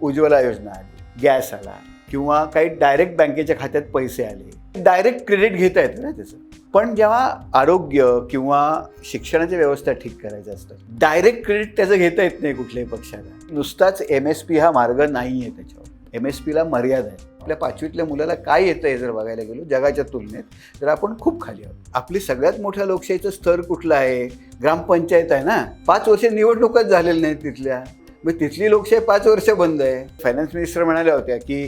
उज्ज्वला योजना आली गॅस आला किंवा काही डायरेक्ट बँकेच्या खात्यात पैसे आले. डायरेक्ट क्रेडिट घेता येतं ना त्याचं. पण जेव्हा आरोग्य किंवा शिक्षणाची व्यवस्था ठीक करायचं असतं डायरेक्ट क्रेडिट त्याचं घेता येत नाही कुठल्याही पक्षाला. नुसताच एम एस पी हा मार्ग नाही आहे त्याच्यावर एम एस पीला मर्यादा आहे. आपल्या पाचवीतल्या मुलाला काय येतं आहे जर बघायला गेलो जगाच्या तुलनेत तर आपण खूप खाली आहोत. आपली सगळ्यात मोठ्या लोकशाहीचं स्तर कुठलं आहे? ग्रामपंचायत आहे ना? पाच वर्ष निवडणुकाच झालेल्या नाहीत तिथल्या. मग तिथली लोकशाही पाच वर्ष बंद आहे. फायनान्स मिनिस्टर म्हणाल्या होत्या की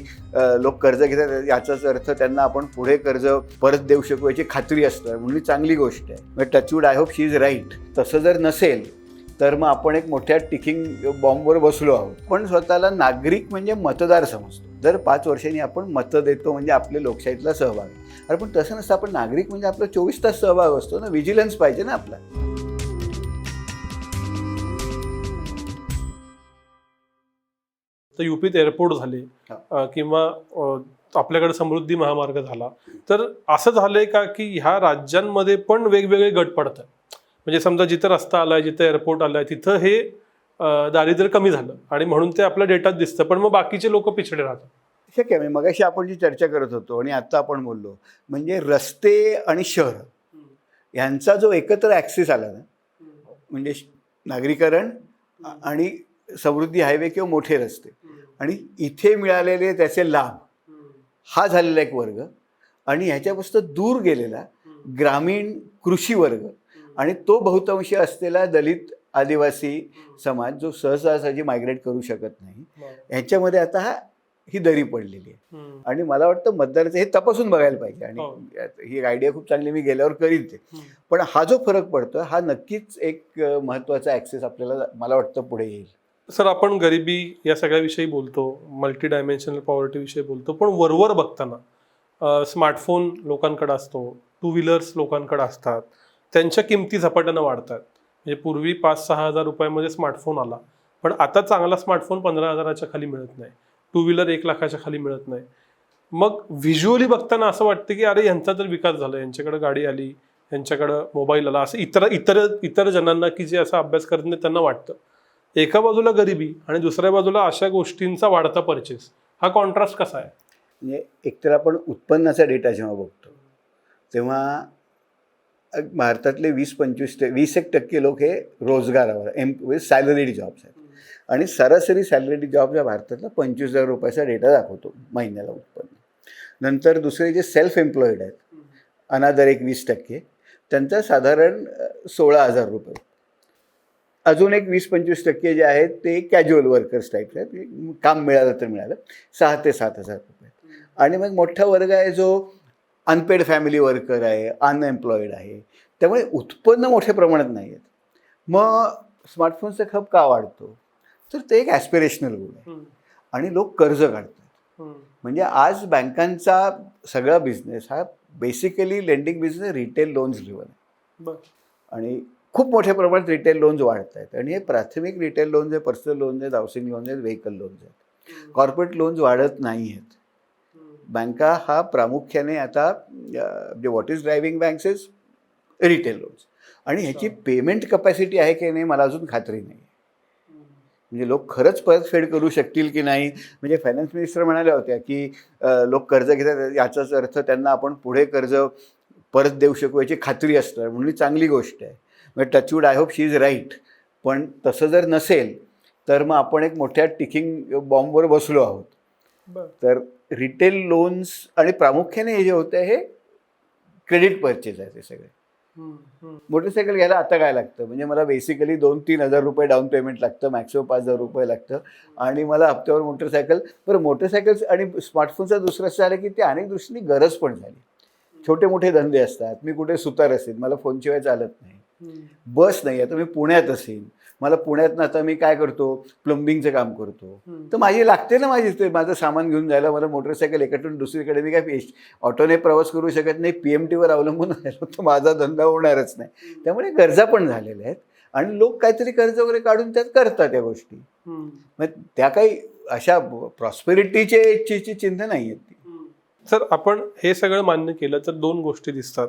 लोक कर्ज घेतात याचाच अर्थ त्यांना आपण पुढे कर्ज परत देऊ शकू याची खात्री असतं. म्हणून चांगली गोष्ट आहे. मग touchwood I hope she is right तसं जर नसेल तर मग आपण एक मोठ्या टिकिंग बॉम्बवर बसलो आहोत. पण स्वतःला नागरिक म्हणजे मतदार समजतो. जर पाच वर्षांनी आपण मतं देतो म्हणजे आपल्या लोकशाहीतला सहभाग. अरे पण तसं नसतं. आपण नागरिक म्हणजे आपला चोवीस तास सहभाग असतो ना. विजिलन्स पाहिजे ना आपला. तर युपीत एअरपोर्ट झाले किंवा आपल्याकडे समृद्धी महामार्ग झाला. तर असं झालंय का की ह्या राज्यांमध्ये पण वेगवेगळे गट पडतात? म्हणजे समजा जिथं रस्ता आलाय जिथं एअरपोर्ट आलाय तिथं हे दारिद्र्य कमी झालं आणि म्हणून ते आपल्या डेटात दिसतं पण मग बाकीचे लोक पिछडे राहतात. शक्य आहे मगाशी आपण जी चर्चा करत होतो आणि आत्ता आपण बोललो म्हणजे रस्ते आणि शहर यांचा जो एकत्र ॲक्सेस आला ना म्हणजे नागरीकरण आणि समृद्धी हायवे किंवा मोठे रस्ते आणि इथे मिळालेले त्याचे लाभ. हा झालेला एक वर्ग. आणि ह्याच्यापासून दूर गेलेला ग्रामीण कृषी वर्ग. आणि तो बहुतांशी असलेला दलित आदिवासी समाज जो सहजासहजी मायग्रेट करू शकत नाही. ह्याच्यामध्ये आता हा ही दरी पडलेली आहे. आणि मला वाटतं मतदाराचं हे तपासून बघायला पाहिजे. हो. आणि यात- ही आयडिया खूप चांगली मी गेल्यावर करीन ते. पण हा जो फरक पडतो हा नक्कीच एक अ, महत्त्वाचा ॲक्सेस आपल्याला मला वाटतं पुढे येईल. सर आपण गरिबी या सगळ्याविषयी बोलतो मल्टी डायमेन्शनल पॉवर्टी विषयी बोलतो पण वरवर बघताना स्मार्टफोन लोकांकडे असतो टू व्हीलर्स लोकांकडे असतात त्यांच्या किमती झपाट्यानं वाढतात. म्हणजे पूर्वी पाच सहा हजार रुपयामध्ये स्मार्टफोन आला पण आता चांगला स्मार्टफोन पंधरा हजाराच्या खाली मिळत नाही. टू व्हीलर एक लाखाच्या खाली मिळत नाही. मग व्हिज्युअली बघताना असं वाटतं की अरे यांचा तर विकास झाला यांच्याकडे गाडी आली यांच्याकडं मोबाईल आला असं इतर इतर इतर जणांना की जे असा अभ्यास करत नाही त्यांना वाटतं. एका बाजूला गरिबी आणि दुसऱ्या बाजूला अशा गोष्टींचा वाढता परचेस हा कॉन्ट्रास्ट कसा आहे? म्हणजे एकतर आपण उत्पन्नाचा डेटा जेव्हा बघतो तेव्हा भारतातले वीस पंचवीस ते वीस एक टक्के लोक हे रोजगारावर एम म्हणजे सॅलरीड जॉब्स आहेत. आणि सरासरी सॅलरीड जॉब या भारतातला पंचवीस हजार रुपयाचा डेटा दाखवतो महिन्याला उत्पन्न. नंतर दुसरे जे सेल्फ एम्प्लॉईड आहेत अनादर एक वीस टक्के त्यांचा साधारण सोळा हजार रुपये. अजून एक वीस पंचवीस टक्के जे आहेत ते कॅज्युअल वर्कर्स टाईप आहेत काम मिळालं तर मिळालं. सहा ते सात हजार रुपये. आणि मग मोठा वर्ग आहे जो अनपेड फॅमिली वर्कर आहे अनएम्प्लॉईड आहे. त्यामुळे उत्पन्न मोठ्या प्रमाणात नाही आहेत. मग स्मार्टफोनचा खप का वाढतो? तर ते एक ॲस्पिरेशनल गुण आहे. आणि लोक कर्ज काढतात. म्हणजे आज बँकांचा सगळा बिझनेस हा basically lending business retail loans driven आहे. आणि खूप मोठ्या प्रमाणात रिटेल लोन्स वाढत आहेत. आणि हे प्राथमिक रिटेल लोन्स आहे पर्सनल लोन्स आहेत हाऊसिंग लोन्स आहेत व्हेकल लोन्स आहेत. कॉर्पोरेट लोन्स वाढत नाही आहेत. बँका हा प्रामुख्याने आता म्हणजे what is driving banks is retail loans आणि ह्याची. पेमेंट कपॅसिटी आहे की नाही मला अजून खात्री नाही. म्हणजे लोक खरंच परतफेड करू शकतील की नाही? म्हणजे फायनान्स मिनिस्टर म्हणाल्या होत्या की लोक कर्ज घेतात याचाच अर्थ त्यांना आपण पुढे कर्ज परत देऊ शकू याची खात्री असतं म्हणून ही चांगली गोष्ट आहे. म्हणजे touchwood I hope she is right पण तसं जर नसेल तर मग आपण एक मोठ्या टिकिंग बॉम्बवर बसलो आहोत. तर रिटेल लोन्स आणि प्रामुख्याने हे जे होतं हे क्रेडिट परचेज आहे ते सगळे. मोटरसायकल घ्यायला आता काय लागतं? म्हणजे मला बेसिकली दोन तीन हजार रुपये डाऊन पेमेंट लागतं मॅक्सिमम पाच हजार रुपये लागतं. आणि मला हप्त्यावर मोटरसायकल बरं मोटरसायकल्स आणि स्मार्टफोनचा दुसरं असं झालं की ते अनेक दृष्टीने गरज पण झाली. छोटे मोठे धंदे असतात मी कुठे सुतार असेल मला फोनशिवाय चालत नाही. बस नाही आता मी पुण्यात असेल मला पुण्यातनं आता मी काय करतो? प्लंबिंगचं काम करतो. तर माझी लागते ना माझी ते माझं सामान घेऊन जायला मला मोटरसायकल एकातून दुसरीकडे मी काय ऑटोने प्रवास करू शकत नाही पी एम टीवर अवलंबून राहिलो तर माझा धंदा होणारच नाही. त्यामुळे गरजा पण झालेल्या आहेत आणि लोक काहीतरी कर्ज वगैरे काढून त्यात करतात त्या गोष्टी. मग त्या काही अशा प्रॉस्पेरिटीचे चिन्ह नाही आहेत ती. सर आपण हे सगळं मान्य केलं तर दोन गोष्टी दिसतात.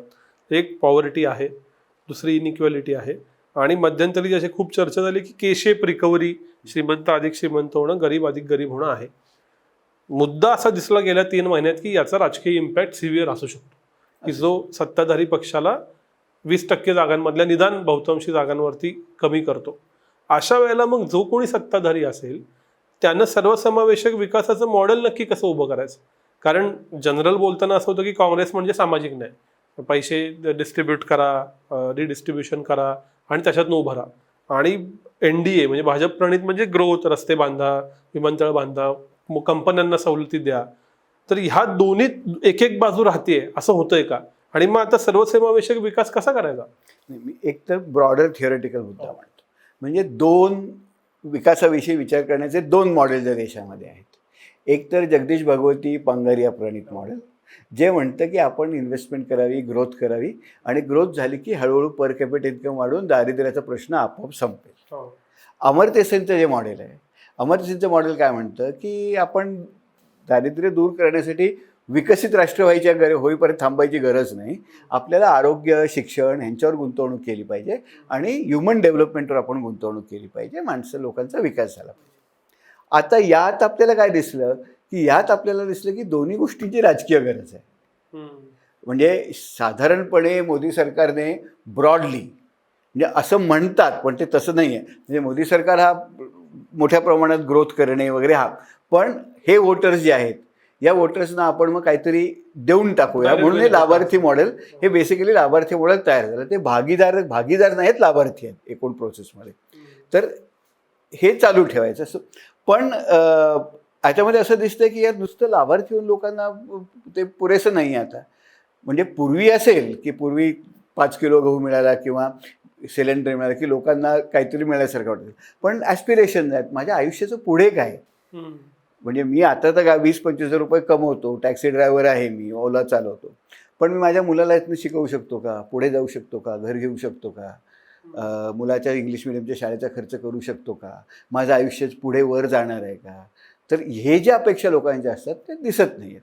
एक पॉवर्टी आहे दुसरी इनइक्वॅलिटी आहे. आणि मध्यंतरी अशी खूप चर्चा झाली की केशेप रिकव्हरी श्रीमंत अधिक श्रीमंत होणं गरीब अधिक गरीब होणं आहे. मुद्दा असा दिसला गेल्या तीन महिन्यात की याचा राजकीय इम्पॅक्ट सिव्हिअर असू शकतो. की जो सत्ताधारी पक्षाला वीस टक्के जागांमधल्या निदान बहुतांशी जागांवरती कमी करतो. अशा वेळेला मग जो कोणी सत्ताधारी असेल त्यानं सर्वसमावेशक विकासाचं मॉडेल नक्की कसं उभं करायचं? कारण जनरल बोलताना असं होतं की काँग्रेस म्हणजे सामाजिक न्याय. पैसे डिस्ट्रीब्यूट करा रिडिस्ट्रीब्युशन करा आणि त्याच्यातनं उभं राहा. आणि एन डी ए म्हणजे भाजप प्रणित म्हणजे ग्रोथ रस्ते बांधा विमानतळ बांधा कंपन्यांना सवलती द्या. तर ह्या दोन्हीत एक एक बाजू राहतेय असं होतंय का? आणि मग आता सर्वसमावेशक विकास कसा करायचा? मी एक तर ब्रॉडर थिअरेटिकल मुद्दा म्हणतो म्हणजे दोन विकासाविषयी विचार करण्याचे दोन मॉडेल ज्या देशामध्ये आहेत. एक तर जगदीश भगवती पंगारिया प्रणित मॉडेल जे म्हणतं की आपण इन्व्हेस्टमेंट करावी ग्रोथ करावी आणि ग्रोथ झाली की हळूहळू पर कॅपिट इन्कम वाढून दारिद्र्याचा प्रश्न आपोआप संपेल. अमर्त्य सेनचं जे मॉडेल आहे अमर्त्य सेनचं मॉडेल काय म्हणतं की आपण दारिद्र्य दूर करण्यासाठी विकसित राष्ट्र व्हायच्या गर होईपर्यंत थांबायची गरज नाही. आपल्याला आरोग्य शिक्षण ह्यांच्यावर गुंतवणूक केली पाहिजे आणि ह्युमन डेव्हलपमेंटवर आपण गुंतवणूक केली पाहिजे. माणसं लोकांचा विकास झाला पाहिजे. आता यात आपल्याला काय दिसलं? की यात आपल्याला दिसलं की दोन्ही गोष्टींची राजकीय गरज आहे. म्हणजे साधारणपणे मोदी सरकारने ब्रॉडली म्हणजे असं म्हणतात पण ते तसं नाही आहे म्हणजे मोदी सरकार हा मोठ्या प्रमाणात ग्रोथ करणे वगैरे हा. पण हे वोटर्स जे आहेत या वोटर्सना आपण मग काहीतरी देऊन टाकूया. म्हणून हे. लाभार्थी मॉडेल हे बेसिकली लाभार्थी मॉडेल तयार झालं. ते भागीदार भागीदार नाहीत लाभार्थी आहेत एकूण प्रोसेसमध्ये तर हे चालू ठेवायचं. असं पण याच्यामध्ये असं दिसतंय की यात नुसतं लाभार्थी होऊन लोकांना ते पुरेसं नाही आहे आता. म्हणजे पूर्वी असेल की पूर्वी पाच किलो गहू मिळाला किंवा सिलेंडर मिळाला की लोकांना काहीतरी मिळाल्यासारखं वाटतं. पण ॲस्पिरेशन आहेत. माझ्या आयुष्याचं पुढे काय? म्हणजे मी आता तर वीस पंचवीस हजार रुपये कमवतो. टॅक्सी ड्रायव्हर आहे मी. ओला चालवतो. पण मी माझ्या मुलाला इथनं शिकवू शकतो का? पुढे जाऊ शकतो का? घर घेऊ शकतो का? मुलाच्या इंग्लिश मिडियमच्या शाळेचा खर्च करू शकतो का? माझं आयुष्य पुढे वर जाणार आहे का? तर हे ज्या अपेक्षा लोकांच्या असतात ते दिसत नाही आहेत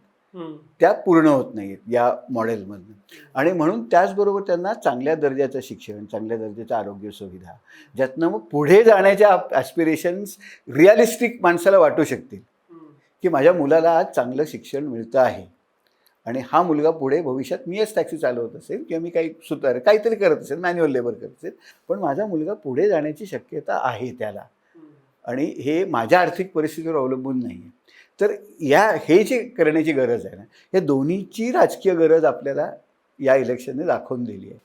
त्या पूर्ण होत नाहीत या मॉडेलमधनं. आणि म्हणून त्याचबरोबर त्यांना चांगल्या दर्जाचं शिक्षण चांगल्या दर्जाचं आरोग्य सुविधा ज्यातनं मग पुढे जाण्याच्या ॲस्पिरेशन्स रिअलिस्टिक माणसाला वाटू शकतील. की माझ्या मुलाला आज चांगलं शिक्षण मिळतं आहे. आणि हा मुलगा पुढे भविष्यात मीच टॅक्सी चालवत असेल किंवा मी काही सुतार काहीतरी करत असेल मॅन्युअल लेबर करत असेल पण माझा मुलगा पुढे जाण्याची शक्यता आहे त्याला. आणि हे माझ्या आर्थिक परिस्थितीवर अवलंबून नाही आहे तर या हे जे करण्याची गरज आहे ना या दोन्हीची राजकीय गरज आपल्याला या इलेक्शनने दाखवून दिली आहे.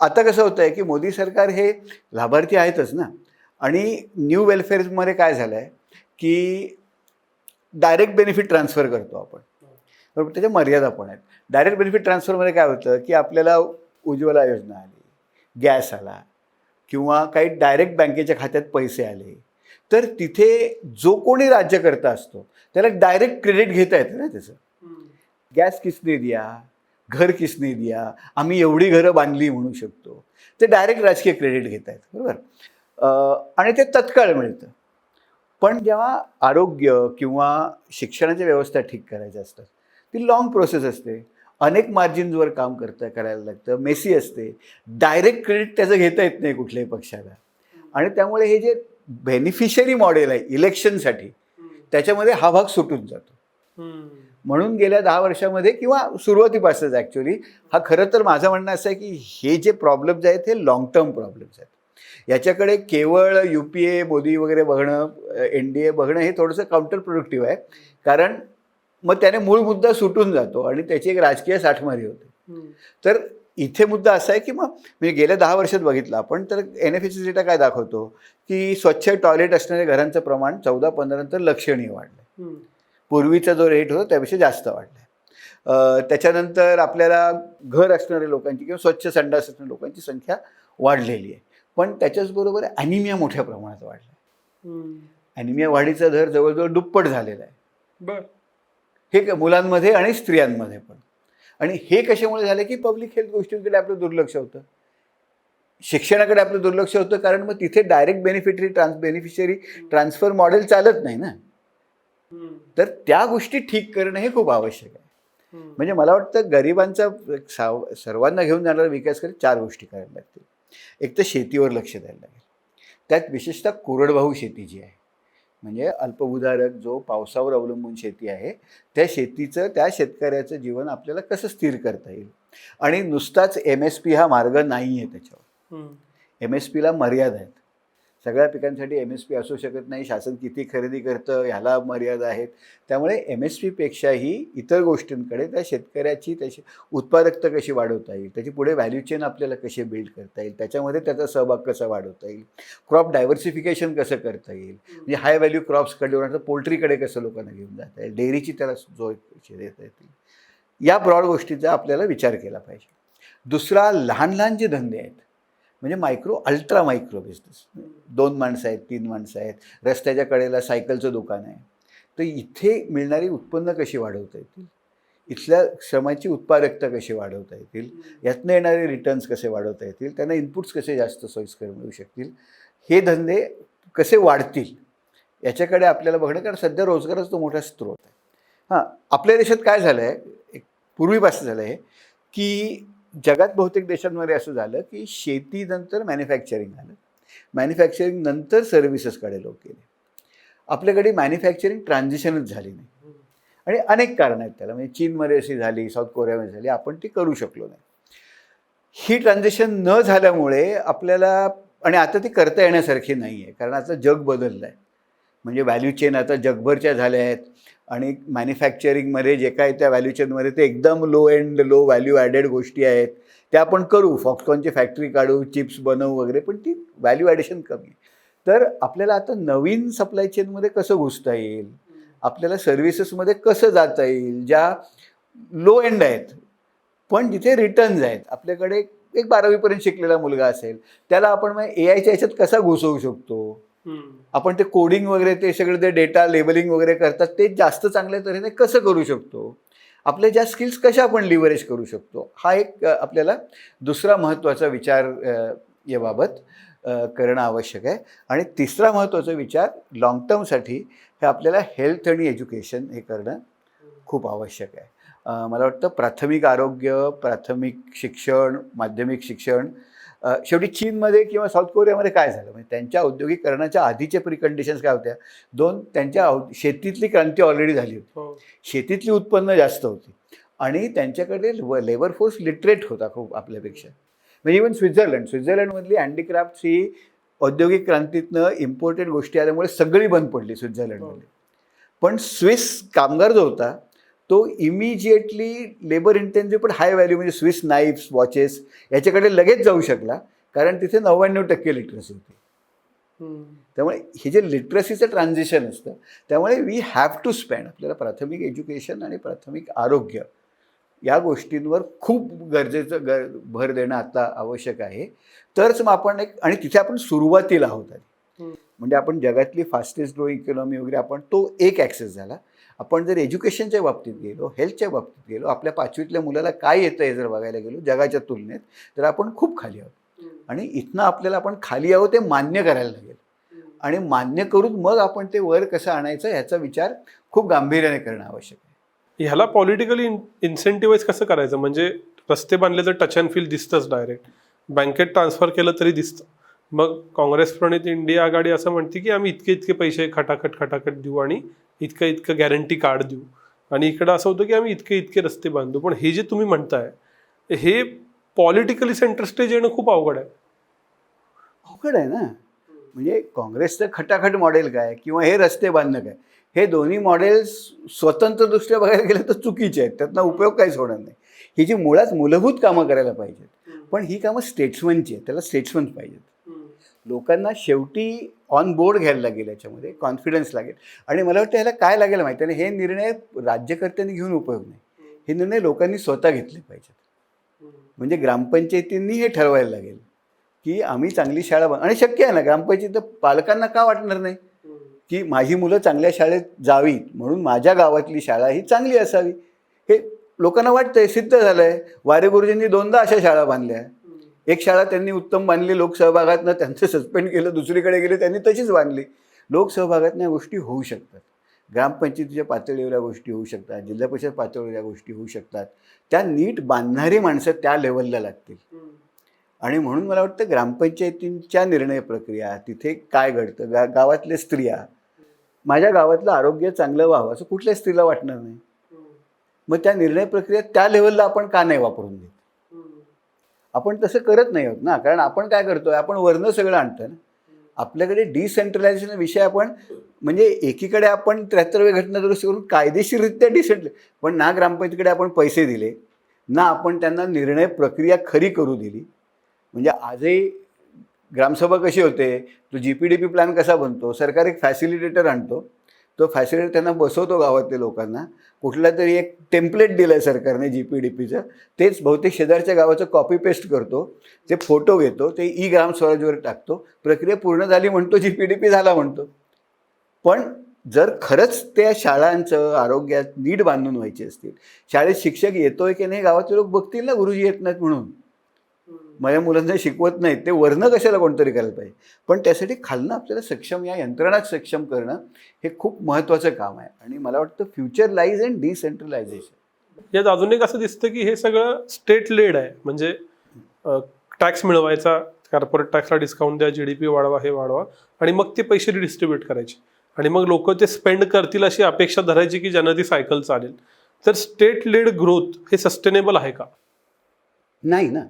आता कसं होतं आहे की मोदी सरकार हे लाभार्थी आहेतच ना. आणि न्यू वेलफेअरमध्ये काय झालं आहे की डायरेक्ट बेनिफिट ट्रान्सफर करतो आपण. बरोबर? त्याच्या मर्यादा पण आहेत. डायरेक्ट बेनिफिट ट्रान्सफरमध्ये काय होतं की आपल्याला उज्ज्वला योजना आली गॅस आला किंवा काही डायरेक्ट बँकेच्या खात्यात पैसे आले तर तिथे जो कोणी राज्यकर्ता असतो त्याला डायरेक्ट क्रेडिट घेता येतं ना त्याचं. गॅस किसने दिया? घर किसने दिया? आम्ही एवढी घरं बांधली म्हणू शकतो. ते डायरेक्ट राजकीय क्रेडिट घेत आहेत बरोबर? आणि ते तत्काळ मिळतं. पण जेव्हा आरोग्य किंवा शिक्षणाच्या व्यवस्था ठीक करायच्या असतात ती लॉंग प्रोसेस असते. अनेक मार्जिन्सवर काम करता करायला लागतं. मेसी असते. डायरेक्ट क्रेडिट त्याचं घेता येत नाही कुठल्याही पक्षाला. आणि त्यामुळे हे जे बेनिफिशरी मॉडेल आहे इलेक्शनसाठी त्याच्यामध्ये हा भाग सुटून जातो. म्हणून गेल्या दहा वर्षामध्ये किंवा सुरुवातीपासूनच ॲक्च्युली हा खरं तर माझं म्हणणं असं आहे की हे जे प्रॉब्लेम्स आहेत हे लॉंग टर्म प्रॉब्लेम्स आहेत. याच्याकडे केवळ यू पी ए मोदी वगैरे बघणं एन डी ए बघणं हे थोडंसं काउंटर प्रोडक्टिव्ह आहे. कारण मग त्याने मूळ मुद्दा सुटून जातो आणि त्याची एक राजकीय साठमारी होते. तर इथे मुद्दा असा आहे की मग म्हणजे गेल्या दहा वर्षात बघितलं आपण तर एन एफ एस डेटा काय दाखवतो? की स्वच्छ टॉयलेट असणाऱ्या घरांचं प्रमाण चौदा पंधरा नंतर लक्षणीय वाढलं पूर्वीचा जो रेट होता त्यापेक्षा जास्त वाढला त्याच्यानंतर आपल्याला घर असणाऱ्या लोकांची किंवा स्वच्छ संडास असणाऱ्या लोकांची संख्या वाढलेली आहे. पण त्याच्याचबरोबर ॲनिमिया मोठ्या प्रमाणात वाढला ॲनिमिया वाढीचा दर जवळजवळ दुप्पट झालेला आहे. बर. हे मुलांमध्ये आणि स्त्रियांमध्ये पण. आणि हे कशामुळे झालं की पब्लिक हेल्थ गोष्टींकडे आपलं दुर्लक्ष होतं. शिक्षणाकडे आपलं दुर्लक्ष होतं कारण मग तिथे direct beneficiary trans beneficiary transfer model चालत नाही ना. तर त्या गोष्टी ठीक करणं हे खूप आवश्यक आहे. म्हणजे मला वाटतं गरिबांचा साव सर्वांना घेऊन जाणारा विकास करत चार गोष्टी करायला लागतील. एक तर शेतीवर लक्ष द्यायला लागेल. त्यात विशेषतः कोरडवाहू शेती जी आहे म्हणजे अल्पभूधारक जो पावसावर अवलंबून शेती आहे त्या शेतीचं त्या शेतकऱ्याचं जीवन आपल्याला कसं स्थिर करता येईल? आणि नुसताच एम एस पी हा मार्ग नाही आहे त्याच्यावर. एम एस पीला मर्यादा आहेत. सगळ्या पिकांसाठी एम एस पी असू शकत नाही. शासन किती खरेदी करतं ह्याला मर्यादा आहेत. त्यामुळे एम एस पीपेक्षाही इतर गोष्टींकडे त्या शेतकऱ्याची त्याची उत्पादकता कशी वाढवता येईल त्याची पुढे व्हॅल्यू चेन आपल्याला कशी बिल्ड करता येईल त्याच्यामध्ये त्याचा सहभाग कसा वाढवता येईल क्रॉप डायव्हर्सिफिकेशन कसं करता येईल म्हणजे हाय व्हॅल्यू क्रॉप्सकडे उदाहरणार्थ पोल्ट्रीकडे कसं लोकांना घेऊन जाता येईल डेअरीची त्याला जो देता येतील. या ब्रॉड गोष्टीचा आपल्याला विचार केला पाहिजे. दुसरा लहान लहान जे धंदे आहेत म्हणजे मायक्रो अल्ट्रा मायक्रो बिझनेस दोन माणसं आहेत तीन माणसं आहेत. रस्त्याच्या कडेला सायकलचं दुकान आहे. तर इथे मिळणारी उत्पन्न कशी वाढवता येतील? इथल्या श्रमाची उत्पादकता कशी वाढवता येतील? यातनं येणारे रिटर्न्स कसे वाढवता येतील? त्यांना इनपुट्स कसे जास्त सोयीस्कर मिळू शकतील? हे धंदे कसे वाढतील? याच्याकडे आपल्याला बघणं कारण सध्या रोजगाराचा तो मोठा स्रोत आहे. हां आपल्या देशात काय झालं आहे एक पूर्वीपासून झालं आहे की जगात बहुतेक देशांमध्ये असं झालं की शेतीनंतर मॅन्युफॅक्चरिंग आलं मॅन्युफॅक्चरिंग नंतर सर्व्हिसेसकडे लोक गेले. आपल्याकडे मॅन्युफॅक्चरिंग ट्रान्झिशनच झाली नाही. आणि अनेक कारणं आहेत त्याला. म्हणजे चीनमध्ये अशी झाली साऊथ कोरियामध्ये झाली आपण ती करू शकलो नाही. ही ट्रान्झिशन न झाल्यामुळे आपल्याला आणि आता ती करता येण्यासारखी नाही आहे कारण आता जग बदललं आहे म्हणजे व्हॅल्यू चेन आता जगभरच्या झाल्या आहेत. आणि मॅन्युफॅक्चरिंगमध्ये जे काय त्या व्हॅल्यू चेनमध्ये ते एकदम low end low value added गोष्टी आहेत. त्या आपण करू फॉक्सकॉनची फॅक्टरी काढू चिप्स बनवू वगैरे पण ती व्हॅल्यू ॲडिशन कमी. आहे. तर आपल्याला आता नवीन सप्लाय चेनमध्ये कसं घुसता येईल? आपल्याला सर्व्हिसेसमध्ये कसं जाता येईल? ज्या लो एंड आहेत पण जिथे रिटर्न्स आहेत. आपल्याकडे एक बारावीपर्यंत शिकलेला मुलगा असेल त्याला आपण मग ए आयच्या ह्याच्यात कसा घुसवू शकतो? आपण ते कोडिंग वगैरे ते सगळे ते डेटा लेबलिंग वगैरे करतात ते जास्त चांगल्या तऱ्हेने कसं करू शकतो? आपल्या ज्या स्किल्स कशा आपण लिव्हरेज करू शकतो? हा एक आपल्याला दुसरा महत्त्वाचा विचार याबाबत करणं आवश्यक आहे. आणि तिसरा महत्त्वाचा विचार लाँग टर्मसाठी हे आपल्याला हेल्थ आणि एज्युकेशन हे करणं खूप आवश्यक आहे. मला वाटतं प्राथमिक आरोग्य प्राथमिक शिक्षण माध्यमिक शिक्षण शेवटी चीनमध्ये किंवा साऊथ कोरियामध्ये काय झालं? म्हणजे त्यांच्या औद्योगिकरणाच्या आधीचे प्रिकंडिशन्स काय होत्या? दोन त्यांच्या शेतीतली क्रांती ऑलरेडी झाली होती. हो. शेतीतली उत्पन्न जास्त होती. आणि त्यांच्याकडे लेबर फोर्स लिटरेट होता खूप आपल्यापेक्षा. म्हणजे इवन स्वित्झर्लंड स्वित्झर्लंडमधली हँडीक्राफ्ट ही औद्योगिक क्रांतीतनं इम्पोर्टेड गोष्टी आल्यामुळे सगळी बंद पडली स्वित्झर्लंडमध्ये पण स्विस कामगार जो होता तो इमिजिएटली लेबर इंटेन्सिव्ह पण हाय व्हॅल्यू म्हणजे स्विस नाईफ्स वॉचेस याच्याकडे लगेच जाऊ शकला. कारण तिथे नव्याण्णव टक्के लिटरसी होती. त्यामुळे हे जे लिटरसीचं ट्रान्झिशन असतं त्यामुळे वी हॅव टू स्पेंड आपल्याला प्राथमिक एज्युकेशन आणि प्राथमिक आरोग्य या गोष्टींवर खूप गरजेचं गर भर देणं आता आवश्यक आहे. तरच मग आपण एक आणि तिथे आपण सुरुवातीला आहोत. म्हणजे आपण जगातली फास्टेस्ट ग्रोईंग इकॉनॉमी वगैरे आपण तो एक ॲक्सेस झाला. आपण जर एज्युकेशनच्या बाबतीत गेलो हेल्थच्या बाबतीत गेलो आपल्या पाचवीतल्या मुलाला काय येतं हे जर बघायला गेलो जगाच्या तुलनेत तर आपण खूप खाली आहोत. आणि इथनं आपल्याला आपण खाली आहोत ते मान्य करायला लागेल. आणि मान्य करून मग आपण ते वर कसं आणायचं ह्याचा विचार खूप गांभीर्याने करणं आवश्यक आहे. ह्याला पॉलिटिकली इन्सेंटिव्हाइज कसं करायचं? म्हणजे रस्ते बांधले तर टच अँड फील दिसतंच डायरेक्ट बँकेत ट्रान्सफर केलं तरी दिसतं. मग काँग्रेस प्रणित इंडिया आघाडी असं म्हणते की आम्ही इतके इतके पैसे खटाखट खटाखट देऊ आणि इतकं इतकं गॅरंटी कार्ड देऊ. आणि इकडं असं होतं की आम्ही इतके इतके रस्ते बांधू. पण हे जे तुम्ही म्हणताय हे पॉलिटिकली सेंटर स्टेज येणं खूप अवघड आहे. अवघड आहे ना? म्हणजे काँग्रेसचं खटाखट मॉडेल काय? किंवा हे रस्ते बांधणं काय? हे दोन्ही मॉडेल्स स्वतंत्रदृष्ट्या बघायला गेलं तर चुकीचे आहेत. त्यातनं उपयोग काहीच होणार नाही. ही जी मुळात मूलभूत कामं करायला पाहिजेत पण ही कामं स्टेट्समनची आहेत. त्याला स्टेट्समन पाहिजेत. लोकांना शेवटी ऑन बोर्ड घ्यायला लागेल याच्यामध्ये कॉन्फिडन्स लागेल. आणि मला वाटतं ह्याला काय लागेल माहिती आणि हे निर्णय राज्यकर्त्यांनी घेऊन उपयोग नाही. हे निर्णय लोकांनी स्वतः घेतले पाहिजेत. म्हणजे ग्रामपंचायतींनी हे ठरवायला लागेल की आम्ही चांगली शाळा बन आणि शक्य आहे ना ग्रामपंचायत पालकांना का वाटणार नाही? की माझी मुलं चांगल्या शाळेत जावीत म्हणून माझ्या गावातली शाळा ही चांगली असावी. हे लोकांना वाटतंय सिद्ध झालंय. वारे गुरुजींनी दोनदा अशा शाळा बांधल्या. एक शाळा त्यांनी उत्तम बांधली लोकसहभागातनं त्यांचं सस्पेंड केलं दुसरीकडे गेले त्यांनी तशीच बांधली. लोकसहभागातनं या गोष्टी होऊ शकतात. ग्रामपंचायतीच्या पातळीवर या गोष्टी होऊ शकतात जिल्हा परिषद पातळीवर या गोष्टी होऊ शकतात. त्या नीट बांधणारी माणसं त्या लेवलला लागतील. आणि म्हणून मला वाटतं ग्रामपंचायतींच्या निर्णय प्रक्रिया तिथे काय घडतं गा गावातल्या स्त्रिया माझ्या गावातलं आरोग्य चांगलं व्हावं असं कुठल्या स्त्रीला वाटणार नाही. मग त्या निर्णय प्रक्रिया त्या लेवलला आपण का नाही वापरून घेत आपण तसं करत नाही आहोत ना. कारण आपण काय करतोय आपण वरनं सगळं आणतो ना. आपल्याकडे डिसेंट्रलायझेशन विषय आपण म्हणजे एकीकडे आपण त्र्याहत्तरवे घटना दुरुस्ती करून कायदेशीररित्या डिसेंट्रल पण ना ग्रामपंचायतीकडे आपण पैसे दिले ना आपण त्यांना निर्णय प्रक्रिया खरी करू दिली. म्हणजे आजही ग्रामसभा कशी होते तो G P D P plan कसा बनतो सरकार एक फॅसिलिटेटर आणतो. तो फॅसिलिटी त्यांना बसवतो गावातल्या लोकांना. कुठला तरी एक टेम्पलेट दिलं आहे सरकारने जी पी डी पीचं तेच बहुतेक शेजारच्या गावाचं कॉपी पेस्ट करतो. ते फोटो घेतो ते ई ग्राम स्वराजवर टाकतो. प्रक्रिया पूर्ण झाली म्हणतो जी पी डी पी झाला म्हणतो. पण जर खरंच त्या शाळांचं आरोग्यात नीट बांधून व्हायची असतील शाळेत शिक्षक येतोय की नाही गावातले लोक बघतील ना गुरुजी येत नाहीत म्हणून. माझ्या मुलांना शिकवत नाहीत ते वरनं कशाला कोणतरी करायला पाहिजे? पण त्यासाठी खालनं आपल्याला सक्षम या यंत्रणाच सक्षम करणं हे खूप महत्त्वाचं काम आहे. आणि मला वाटतं फ्युचर लाईज अँड डिसेंट्रलायझेशन यात अजून एक असं दिसतं की हे सगळं स्टेट लेड आहे. म्हणजे टॅक्स मिळवायचा कॉर्पोरेट टॅक्सला डिस्काउंट द्या जीडीपी वाढवा हे वाढवा आणि मग ते पैसे रिडिस्ट्रीब्यूट करायचे. आणि मग लोक ते स्पेंड करतील अशी अपेक्षा धरायची की ज्यांना ती सायकल चालेल. तर स्टेट लेड ग्रोथ हे सस्टेनेबल आहे का? नाही ना.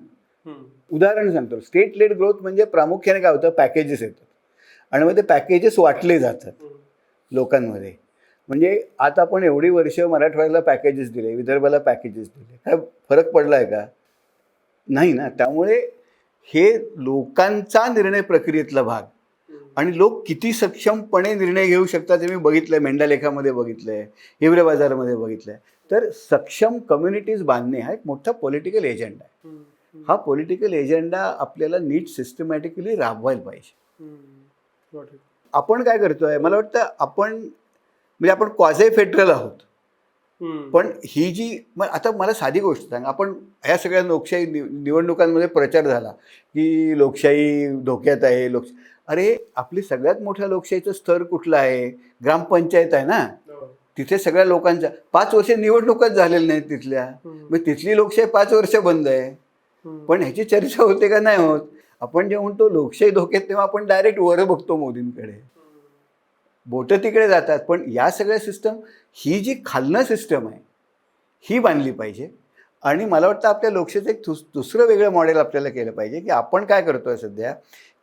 उदाहरण सांगतो. स्टेट लेड ग्रोथ म्हणजे प्रामुख्याने काय होतं? पॅकेजेस येतात. आणि मग ते पॅकेजेस वाटले जातात लोकांमध्ये. म्हणजे आता आपण एवढी वर्ष मराठवाड्याला पॅकेजेस दिले विदर्भाला पॅकेजेस दिले. काय फरक पडला आहे का? नाही ना. त्यामुळे हे लोकांचा निर्णय प्रक्रियेतला भाग. आणि लोक किती सक्षमपणे निर्णय घेऊ शकतात हे मी बघितलं आहे मेंढालेखामध्ये बघितलं आहे हिवरे बाजारामध्ये बघितलं आहे तर सक्षम कम्युनिटीज बांधणे हा एक मोठा पॉलिटिकल एजंडा आहे. हा पॉलिटिकल एजेंडा आपल्याला नीट सिस्टमॅटिकली राबवायला पाहिजे. आपण काय करतोय? मला वाटतं आपण म्हणजे आपण क्वाझे फेडरल आहोत पण ही जी मग आता मला साधी गोष्ट सांग. आपण ह्या सगळ्या लोकशाही निवडणुकांमध्ये प्रचार झाला की लोकशाही धोक्यात आहे लोक अरे आपली सगळ्यात मोठ्या लोकशाहीचं स्तर कुठलं आहे? ग्रामपंचायत आहे ना? तिथे सगळ्या लोकांच्या पाच वर्ष निवडणुकाच झालेल्या नाहीत तिथल्या. मग तिथली लोकशाही पाच वर्ष बंद आहे. पण ह्याची चर्चा होते का नाही होत? आपण जेव्हा म्हणतो लोकशाही धोक्यात तेव्हा आपण डायरेक्ट वर बघतो मोदींकडे. बोटं तिकडे जातात. पण या सगळ्या सिस्टम ही जी खालनं सिस्टम आहे ही बांधली पाहिजे. आणि मला वाटतं आपल्या लोकशाहीचं एक दुस दुसरं वेगळं मॉडेल आपल्याला केलं पाहिजे की आपण काय करतोय सध्या?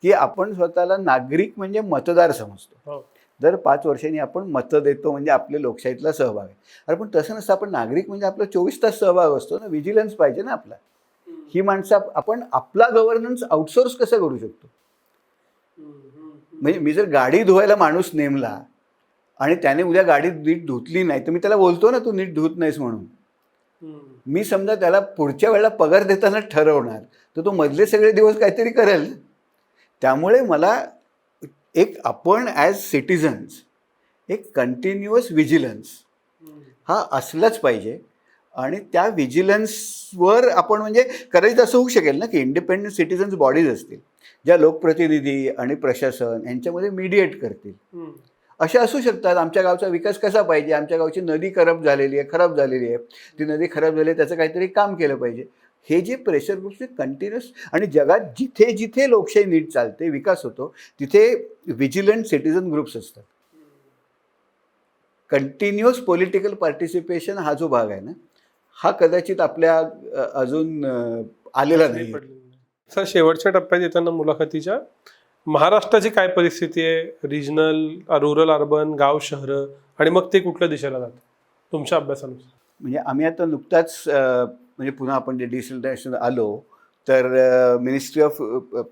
की आपण स्वतःला नागरिक म्हणजे मतदार समजतो. हो. दर पाच वर्षांनी आपण मतं देतो म्हणजे आपल्या लोकशाहीतला सहभाग आहे. अरे पण तसं नसतं. आपण नागरिक म्हणजे आपला चोवीस तास सहभाग असतो ना? विजिलन्स पाहिजे ना आपला. ही माणसं आपण आपला गव्हर्नन्स आउटसोर्स कसं करू शकतो? म्हणजे मी जर गाडी धुवायला माणूस नेमला आणि त्याने उद्या गाडी नीट धुतली नाही तर मी त्याला बोलतो ना तू नीट धुत नाहीस म्हणून. मी समजा त्याला पुढच्या वेळेला पगार देताना ठरवणार तर तो मधले सगळे दिवस काहीतरी करेल. त्यामुळे मला एक आपण ॲज सिटिझन्स एक कंटिन्युअस विजिलन्स हा असलाच पाहिजे. आणि त्या विजिलन्सवर आपण म्हणजे करायचं असं होऊ शकेल ना की इंडिपेंडंट सिटिझन्स बॉडीज असतील ज्या लोकप्रतिनिधी आणि प्रशासन यांच्यामध्ये मीडिएट करतील. अशा असू शकतात. आमच्या गावचा विकास कसा पाहिजे? आमच्या गावची नदी खराब झालेली आहे खराब झालेली आहे. ती नदी खराब झाली आहे त्याचं काहीतरी काम केलं पाहिजे. हे जे प्रेशर ग्रुप्स कंटिन्युअस आणि जगात जिथे जिथे लोकशाही नीट चालते विकास होतो तिथे विजिलंट सिटिझन ग्रुप्स असतात. कंटिन्युअस पॉलिटिकल पार्टिसिपेशन हा जो भाग आहे ना हा कदाचित आपल्या अजून आलेला नाही सर शेवटच्या टप्प्यात येताना मुलाखतीच्या महाराष्ट्राची काय परिस्थिती आहे? रिजनल रुरल अर्बन गाव शहरं आणि मग ते कुठल्या दिशेला जातं? तुमच्या अभ्यासानुसार. म्हणजे आम्ही आता नुकताच म्हणजे पुन्हा आपण जे डिजिटलायझेशन आलो तर मिनिस्ट्री ऑफ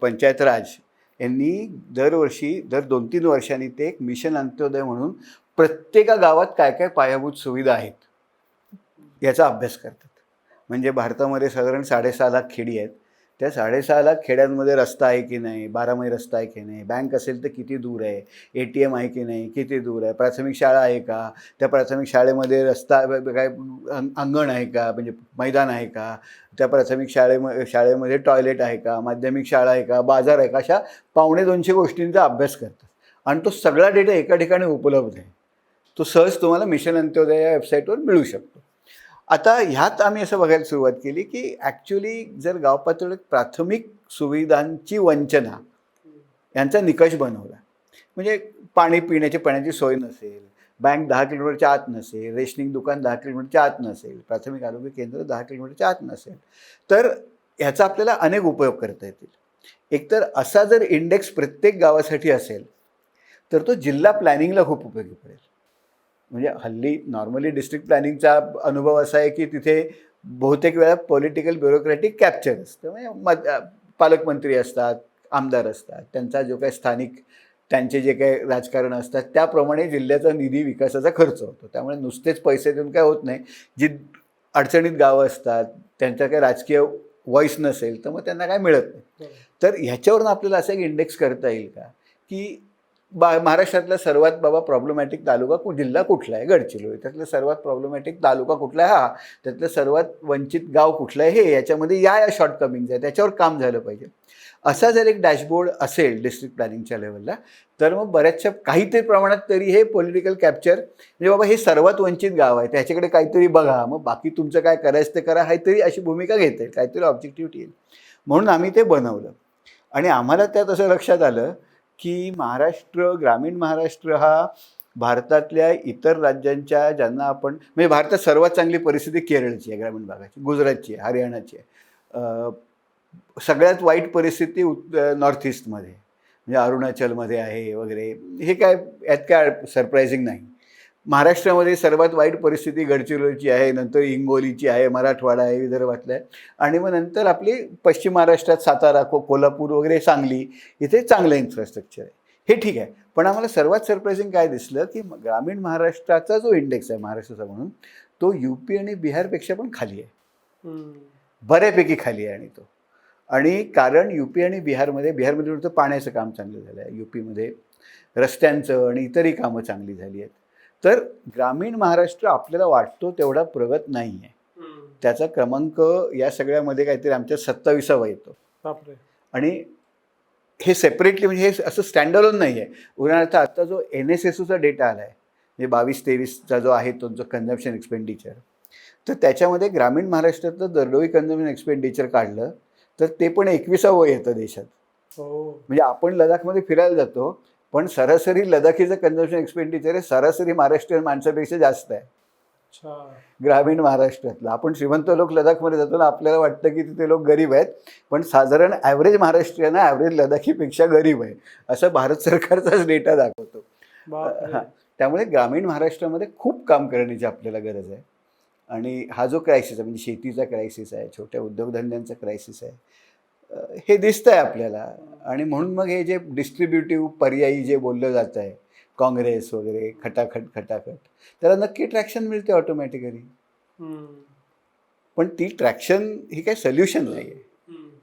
पंचायत राज यांनी दरवर्षी दर दोन तीन वर्षांनी ते एक मिशन अंत्योदय म्हणून प्रत्येका गावात काय काय पायाभूत सुविधा आहेत याचा अभ्यास करतात. म्हणजे भारतामध्ये साधारण साडेसहा लाख खेडी आहेत. त्या साडेसहा लाख खेड्यांमध्ये रस्ता आहे की नाही बारामही रस्ता आहे की नाही बँक असेल तर किती दूर आहे ए टी एम आहे की नाही किती दूर आहे प्राथमिक शाळा आहे का त्या प्राथमिक शाळेमध्ये रस्ता काय अंगण आहे का म्हणजे मैदान आहे का त्या प्राथमिक शाळेमध्ये शाळेमध्ये टॉयलेट आहे का माध्यमिक शाळा आहे का बाजार आहे का अशा पावणे दोनशे गोष्टींचा अभ्यास करतात. आणि तो सगळा डेटा एका ठिकाणी उपलब्ध आहे. तो सहज तुम्हाला मिशन अंत्योदय या वेबसाईटवर मिळू शकतो. आता ह्यात आम्ही असं बघायला सुरुवात केली की ॲक्च्युली जर गावपातळीत प्राथमिक सुविधांची वंचना यांचा निकष बनवला म्हणजे पाणी पिण्याची पाण्याची सोय नसेल बँक दहा किलोमीटरच्या आत नसेल रेशनिंग दुकान दहा किलोमीटरच्या आत नसेल प्राथमिक आरोग्य केंद्र दहा किलोमीटरच्या आत नसेल तर ह्याचा आपल्याला अनेक उपयोग करता येतील. एकतर असा जर इंडेक्स प्रत्येक गावासाठी असेल तर तो जिल्हा प्लॅनिंगला खूप उपयोगी पडेल. म्हणजे हल्ली नॉर्मली डिस्ट्रिक्ट प्लॅनिंगचा अनुभव असा आहे की तिथे बहुतेक वेळा पॉलिटिकल ब्युरोक्रॅटिक कॅप्चर असतं. म्हणजे मद पालकमंत्री असतात आमदार असतात त्यांचा जो काही स्थानिक त्यांचे जे काही राजकारण असतात त्याप्रमाणे जिल्ह्याचा निधी विकासाचा खर्च होतो. त्यामुळे नुसतेच पैसे देऊन काय होत नाही. जी अडचणीत गावं असतात त्यांचा काही राजकीय व्हॉइस नसेल तर मग त्यांना काय मिळत नाही. तर ह्याच्यावरून आपल्याला असं एक इंडेक्स करता येईल का? की बा महाराष्ट्रातला सर्वात बाबा प्रॉब्लेमॅटिक तालुका कु जिल्हा कुठला आहे? गडचिरोली. त्यातला सर्वात प्रॉब्लेमॅटिक तालुका कुठला आहे? हा. त्यातलं सर्वात वंचित गाव कुठलं आहे? हे याच्यामध्ये या या शॉर्टकमिंग्स आहे त्याच्यावर काम झालं पाहिजे. असा जर एक डॅशबोर्ड असेल डिस्ट्रिक्ट प्लॅनिंगच्या लेवलला तर मग बऱ्याचशा काहीतरी प्रमाणात तरी हे पॉलिटिकल कॅप्चर म्हणजे बाबा हे सर्वात वंचित गाव आहे. त्याच्याकडे काहीतरी बघा. मग बाकी तुमचं काय करायचं ते करा. काहीतरी अशी भूमिका घेते. काहीतरी ऑब्जेक्टिव्हिटी येईल. म्हणून आम्ही ते बनवलं. आणि आम्हाला त्यात असं लक्षात आलं की महाराष्ट्र ग्रामीण महाराष्ट्र हा भारतातल्या इतर राज्यांच्या ज्यांना आपण म्हणजे भारतात सर्वात चांगली परिस्थिती केरळची आहे ग्रामीण भागाची गुजरातची आहे हरियाणाची आहे. सगळ्यात वाईट परिस्थिती उत् नॉर्थ ईस्टमध्ये म्हणजे अरुणाचलमध्ये आहे वगैरे. हे काय यात काय सरप्रायझिंग नाही. महाराष्ट्रामध्ये सर्वात वाईट परिस्थिती गडचिरोलीची आहे नंतर हिंगोलीची आहे मराठवाडा आहे विदर्भातला आहे. आणि मग नंतर आपली पश्चिम महाराष्ट्रात सातारा को कोल्हापूर वगैरे सांगली इथे चांगलं इन्फ्रास्ट्रक्चर आहे. हे ठीक आहे. पण आम्हाला सर्वात सरप्रायझिंग काय दिसलं की ग्रामीण महाराष्ट्राचा जो इंडेक्स आहे महाराष्ट्राचा म्हणून तो यू पी आणि बिहारपेक्षा पण खाली आहे. बऱ्यापैकी खाली आहे आणि तो. आणि कारण यू पी आणि बिहारमध्ये बिहारमध्ये पाण्याचं काम चांगलं झालं आहे. यू पीमध्ये रस्त्यांचं आणि इतरही कामं चांगली झाली आहेत. तर ग्रामीण महाराष्ट्र आपल्याला वाटतो तेवढा प्रगत नाही आहे त्याचा क्रमांक या सगळ्यामध्ये काहीतरी आमच्या सत्ताविसावा येतो. आणि हे सेपरेटली म्हणजे हे असं स्टँडअलोन नाही आहे उदाहरणार्थ आता जो एन एस एस ओचा डेटा आला आहे म्हणजे बावीस तेवीसचा जो आहे तो जो कन्झम्पशन एक्सपेंडिचर तर त्याच्यामध्ये ग्रामीण महाराष्ट्रातलं दरडोई कन्झम्पशन एक्सपेंडिचर काढलं तर ते पण एकविसावं येतं देशात. हो. म्हणजे आपण लडाखमध्ये फिरायला जातो पण सरासरी लडाखीचं कन्झम्पशन एक्सपेंडिचर हे सरासरी महाराष्ट्रीयन माणसापेक्षा जास्त आहे. ग्रामीण महाराष्ट्रातलं. आपण श्रीमंत लोक लडाखमध्ये जातो ना आपल्याला वाटतं की तिथे लोक गरीब आहेत पण साधारण ॲव्हरेज महाराष्ट्रीयन ॲव्हरेज लडाखीपेक्षा गरीब आहे असं भारत सरकारचाच डेटा दाखवतो. हां. त्यामुळे ग्रामीण महाराष्ट्रामध्ये खूप काम करण्याची आपल्याला गरज आहे. आणि हा जो क्रायसिस आहे म्हणजे शेतीचा क्रायसिस आहे छोट्या उद्योगधंद्यांचा क्रायसिस आहे हे दिसतं आहे आपल्याला. आणि म्हणून मग हे जे डिस्ट्रीब्युटिव्ह पर्यायी जे बोललं जात आहे काँग्रेस वगैरे खटाखट खटाखट त्याला नक्की ट्रॅक्शन मिळते ऑटोमॅटिकली पण ती ट्रॅक्शन ही काही सोल्युशन नाही आहे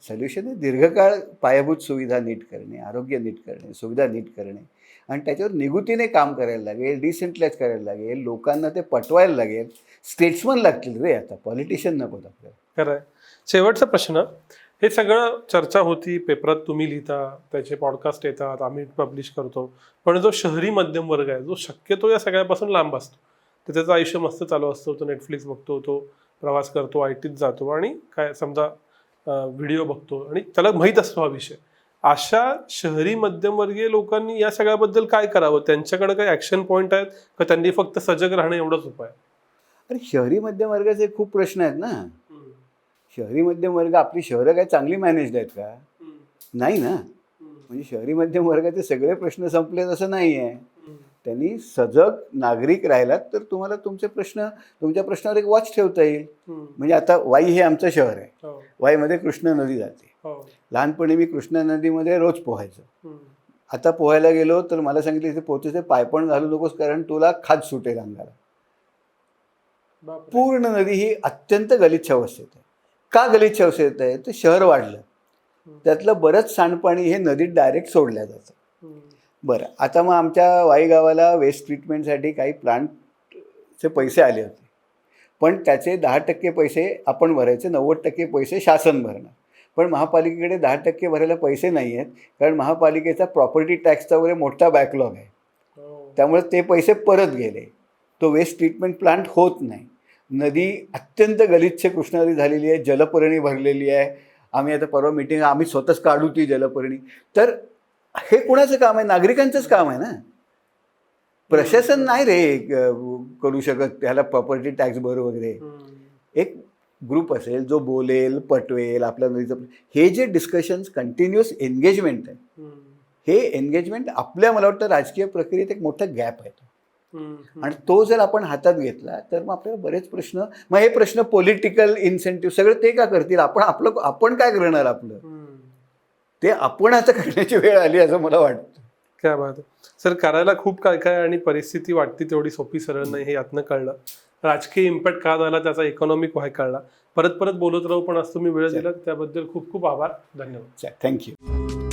सोल्युशन दीर्घकाळ पायाभूत सुविधा नीट करणे आरोग्य नीट करणे सुविधा नीट करणे. आणि त्याच्यावर निगुतीने काम करायला लागेल डिसेंट्रलाइज करायला लागेल लोकांना ते पटवायला लागेल. स्टेट्समन लागतील रे आता पॉलिटिशियन नको आपल्याला खरं शेवटचा प्रश्न हे सगळं चर्चा होती पेपरात तुम्ही लिहिता त्याचे पॉडकास्ट येतात आम्ही पब्लिश करतो. पण जो शहरी मध्यम वर्ग आहे जो शक्यतो या सगळ्यापासून लांब असतो. तर त्याचं आयुष्य मस्त चालू असतो तो नेटफ्लिक्स बघतो तो प्रवास करतो आय टीत जातो आणि काय समजा व्हिडिओ बघतो. आणि त्याला माहीत असतो हा विषय. अशा शहरी मध्यमवर्गीय लोकांनी या सगळ्याबद्दल काय करावं? त्यांच्याकडे काही ॲक्शन पॉईंट आहेत? का त्यांनी फक्त सजग राहणं एवढंच उपाय? अरे शहरी मध्यम वर्गाचे खूप प्रश्न आहेत ना. शहरी मध्यम वर्ग आपली शहरं काय चांगली मॅनेज्ड आहेत का? नाही ना. म्हणजे शहरी मध्यम वर्गाचे सगळे प्रश्न संपलेत असं नाही आहे त्यांनी सजग नागरिक राहिलात तर तुम्हाला तुमचे प्रश्न तुमच्या प्रश्नावर एक वॉच ठेवता येईल. म्हणजे आता वाई हे आमचं शहर आहे. हो. वाईमध्ये कृष्णा नदी जाते. हो. लहानपणी मी कृष्णा नदीमध्ये रोज पोहायचो. आता पोहायला गेलो तर मला सांगितलं इथे पोहतेचे पायपण घालू नकोस कारण तुला खाज सुटेल अंगाला. पूर्ण नदी ही अत्यंत गलिच्छ अवस्थेत आहे. का गलिच्छ अवस्थेत आहे? तर शहर वाढलं. त्यातलं बरंच सांडपाणी हे नदीत डायरेक्ट सोडलं जातं. बरं आता मग आमच्या वाई गावाला वेस्ट ट्रीटमेंटसाठी काही प्लांटचे पैसे आले होते. पण त्याचे दहा टक्के पैसे आपण भरायचे नव्वद टक्के पैसे शासन भरणार. पण महापालिकेकडे दहा टक्के भरायला पैसे नाही आहेत कारण महापालिकेचा प्रॉपर्टी टॅक्सचा वगैरे मोठा बॅकलॉग आहे. हो. त्यामुळे ते पैसे परत गेले. तो वेस्ट ट्रीटमेंट प्लांट होत नाही. नदी अत्यंत गलिच्छ कृष्णा नदी झालेली आहे जलपर्णी भरलेली आहे. आम्ही आता परवा मिटिंग आम्ही स्वतःच काढू ती जलपर्णी. तर हे कुणाचं काम आहे? नागरिकांचंच काम आहे ना? प्रशासन नाही रे करू शकत त्याला प्रॉपर्टी टॅक्स भर वगैरे. एक ग्रुप असेल जो बोलेल पटवेल आपल्या नदीचं हे जे डिस्कशन्स कंटिन्युअस एंगेजमेंट आहे. हे एंगेजमेंट आपल्या मला वाटतं राजकीय प्रक्रियेत एक मोठा गॅप आहे आणि तो जर आपण हातात घेतला तर मग आपल्याला बरेच प्रश्न मग हे प्रश्न पॉलिटिकल इन्सेंटिव्ह सगळं ते का करतील? आपण आपलं आपण काय करणार आपलं? ते आपण आता करण्याची वेळ आली असं मला वाटतं. काय बात. सर करायला खूप काय काय आणि परिस्थिती वाटते तेवढी सोपी सरळ नाही हे यातनं कळलं. राजकीय इम्पॅक्ट का झाला त्याचा इकॉनॉमिक व्हाय कळला. परत परत बोलत राहू पण आज तुम्ही वेळ दिला त्याबद्दल खूप खूप आभार. धन्यवाद. थँक्यू